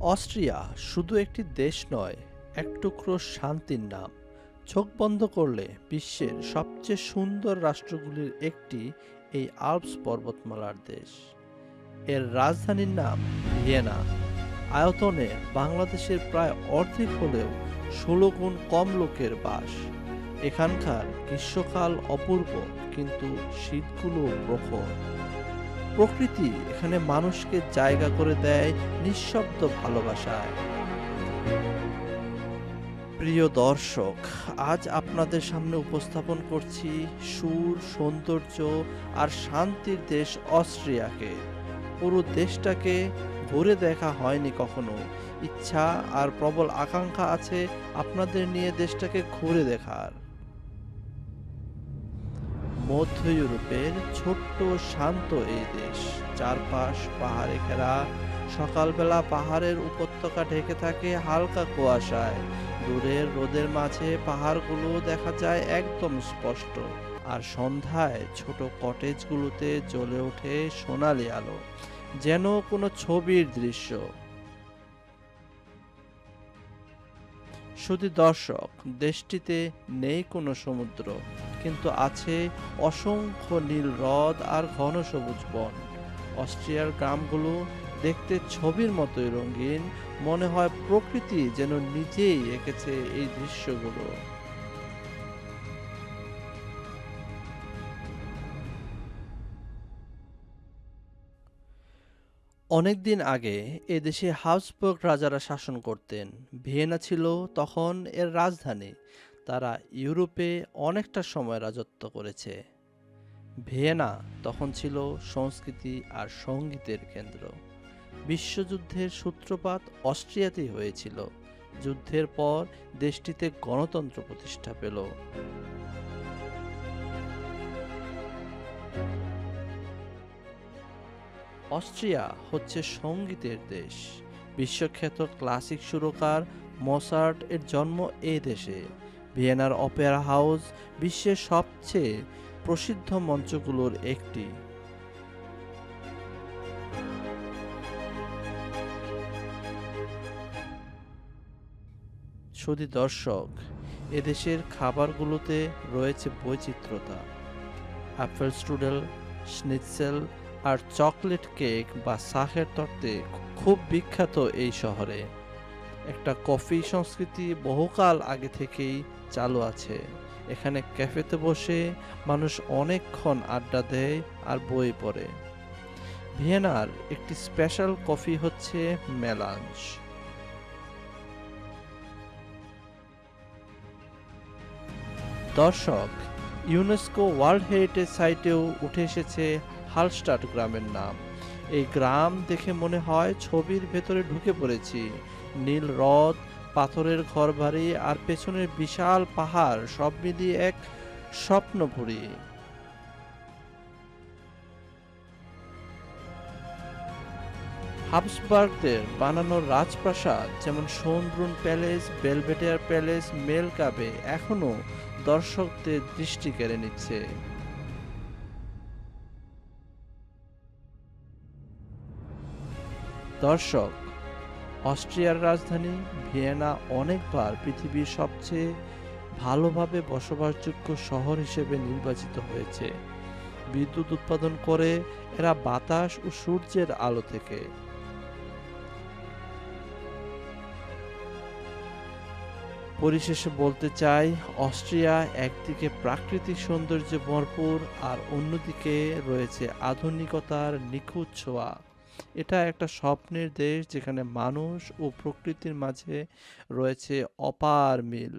Austria শুধু একটি দেশ নয়, এক টুকরো শান্তির নাম। চোখ বন্ধ করলে বিশ্বের সবচেয়ে সুন্দর রাষ্ট্রগুলির একটি এই আল্পস পর্বতমালার দেশ। এর রাজধানীর নাম ভিয়েনা। আয়তনে বাংলাদেশের প্রায় অর্ধেক হলেও ষোলো গুণ কম লোকের বাস। এখানকার গ্রীষ্মকাল অপূর্ব, কিন্তু শীতগুলো প্রখর। প্রকৃতি এখানে মানুষকে জায়গা করে দেয় নিঃশব্দ ভালোবাসায়। প্রিয় দর্শক, আজ আপনাদের সামনে উপস্থাপন করছি সুর, সৌন্দর্য আর শান্তির দেশ অস্ট্রিয়াকে। পুরো দেশটাকে ঘুরে দেখা হয়নি কখনো। ইচ্ছা আর প্রবল আকাঙ্ক্ষা আছে আপনাদের নিয়ে দেশটাকে ঘুরে দেখার। মধ্য ইউরোপের ছোট্ট শান্ত এই দেশ। চারপাশ পাহাড়ে ঘেরা। সকালবেলা পাহাড়ের উপত্যকা ঢেকে থাকে হালকা কুয়াশায়। দূরের রোদের মাঝে পাহাড়গুলো দেখা যায় একদম স্পষ্ট। আর সন্ধ্যায় ছোট কটেজগুলোতে জ্বলে ওঠে সোনালি আলো। যেন কোনো ছবির দৃশ্য। শুধু দর্শক, দেশটিতে নেই কোনো সমুদ্র। কিন্তু আছে অসংখ্য নীল হ্রদ আর ঘন সবুজ বন। অস্ট্রিয়ার গ্রামগুলো দেখতে ছবির মতোই রঙিন, মনে হয় প্রকৃতি যেন নিজেই এঁকেছে এই দৃশ্যগুলো। অনেকদিন আগে এদেশে হাউসবার্গ রাজারা শাসন করতেন। ভিয়েনা ছিল তখন এর রাজধানী। তারা ইউরোপে অনেকটা সময় রাজত্ব করেছে। ভিয়েনা তখন ছিল সংস্কৃতি আর সঙ্গীতের কেন্দ্র। বিশ্বযুদ্ধের সূত্রপাত অস্ট্রিয়াতেই হয়েছিল। যুদ্ধের পর দেশটিতে গণতন্ত্র প্রতিষ্ঠা পেল। অস্ট্রিয়া হচ্ছে সঙ্গীতের দেশ। বিশ্বখ্যাত ক্লাসিক সুরকার মসার্ট এর জন্ম এই দেশে। ভিয়েনার অপেরা হাউস বিশ্বের সবচেয়ে প্রসিদ্ধ মঞ্চগুলোর একটি। শুধু দর্শক, এদেশের খাবারগুলোতে রয়েছে বৈচিত্র্যতা। অ্যাপেল স্টুডেল, স্নিৎসেল আর চকলেট কেক বা শাহের তত্ত্বে খুব বিখ্যাত এই শহরে। একটা কফি সংস্কৃতি বহুকাল আগে থেকেই চালু আছে। এখানে ক্যাফেতে বসে মানুষ অনেকক্ষণ আড্ডা দেয় আর বই পড়ে। ভিয়েনার একটি স্পেশাল কফি হচ্ছে মেলাঞ্জ দর্শক, ইউনেস্কো ওয়ার্ল্ড হেরিটেজ সাইটেও উঠে এসেছে হালস্টাট গ্রামের নাম। এই গ্রাম দেখে মনে হয় ছবির ভেতরে ঢুকে পড়েছি। নীল হ্রদ, পাথরের ঘর ঘরবাড়ি আর পেছনের বিশাল পাহাড়, সব মিলিয়ে এক স্বপ্নপুরী হাবসবার্গদের বানানো রাজপ্রাসাদ, যেমন সোনব্রুন প্যালেস, বেলভেটিয়ার প্যালেস, মেলকাবে, এখনও দর্শকদের দৃষ্টি কেড়ে নিচ্ছে। দর্শক অস্ট্রিয়ার রাজধানী ভিয়েনা অনেকবার পৃথিবীর সবচেয়ে ভালোভাবে বসবাসযোগ্য শহর হিসেবে নির্বাচিত হয়েছে। বিদ্যুৎ উৎপাদন করে এরা বাতাস ও সূর্যের আলো থেকে। পরিশেষে বলতে চাই, অস্ট্রিয়া একদিকে প্রাকৃতিক সৌন্দর্যে ভরপুর আর অন্যদিকে রয়েছে আধুনিকতার নিখুঁত ছোঁয়া। এটা একটা স্বপ্নের দেশ যেখানে মানুষ ও প্রকৃতির মাঝে রয়েছে অপার মিল।